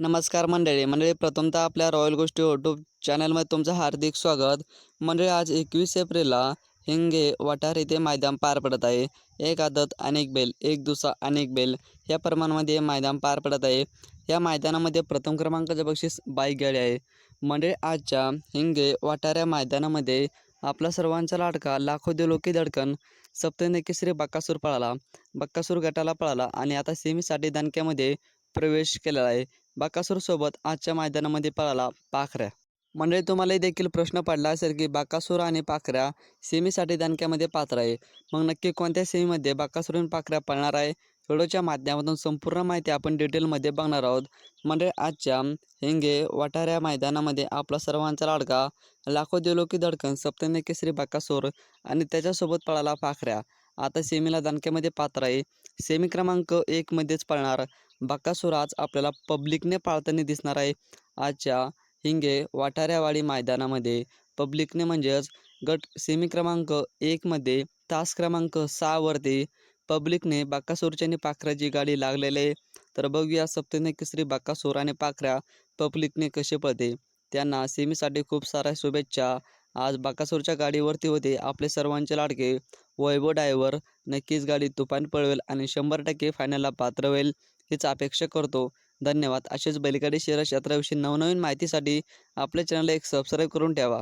नमस्कार मंडळी. मंडळी प्रथमतः आपल्या रॉयल गोष्टी यूट्यूब चॅनलमध्ये तुमचं हार्दिक स्वागत. मंडळी आज एकवीस एप्रिलला हिंगे वाटार येथे मैदान पार पडत आहे. एक आदत अनेक बेल एक दुसरा अनेक बेल या प्रमाणामध्ये मैदान पार पडत आहे. या मैदानामध्ये प्रथम क्रमांकाचे बक्षीस बाईक गाडी आहे. मंडळी आजच्या हिंगे वाटार या मैदानामध्ये आपला सर्वांचा लाडका लाखो दिलोकी धडकन सप्तने श्री बक्कासूर पळाला. बक्कासूर गटाला पळाला आणि आता सेमीसाठी दणक्यामध्ये प्रवेश केलेला आहे. बाकासूरसोबत आजच्या मैदानामध्ये पळाला पाखऱ्या. मंडळी तुम्हालाही देखील प्रश्न पडला असेल की बाकासूर आणि पाखऱ्या सेमीसाठी दणक्यामध्ये पात्र आहे. मग नक्की कोणत्या सेमीमध्ये बाकासूर आणि पाखऱ्या पळणार आहे? व्हिडिओच्या माध्यमातून संपूर्ण माहिती आपण डिटेलमध्ये बघणार आहोत. म्हणजे आजच्या हिंगे वाटाऱ्या मैदानामध्ये आपला सर्वांचा लाडका लाखो दिलोकी धडकन सप्तने केसरी बाकासूर आणि त्याच्यासोबत पळाला पाखऱ्या. आता सेमीला दणक्यामध्ये पात्र आहे. सेमी क्रमांक एकमध्येच पळणार. बकासूर आज आपल्याला पब्लिकने पाळताना दिसणार आहे. आजच्या हिंगे वाटाऱ्यावाडी मैदानामध्ये पब्लिकने म्हणजेच गट सेमी क्रमांक एकमध्ये तास क्रमांक सहावरती पब्लिकने बाकासूरची आणि पाखऱ्याची गाडी लागलेली आहे. तर बघूया सप्तने केसरी बाकासूर आणि पाखऱ्या पब्लिकने कसे पळते. त्यांना सेमीसाठी खूप साऱ्या शुभेच्छा. आज बाकासूरच्या गाडीवरती होते आपले सर्वांचे लाडके वैभव डायव्हर नक्कीच गाडी तुफान पळवेल आणि शंभर टक्के फायनलला पात्र होईल हीच अपेक्षा करतो. धन्यवाद. असेच बैलगाडी शहर क्षेत्राविषयी नवनवीन माहितीसाठी आपल्या चॅनलला एक सबस्क्राईब करून ठेवा.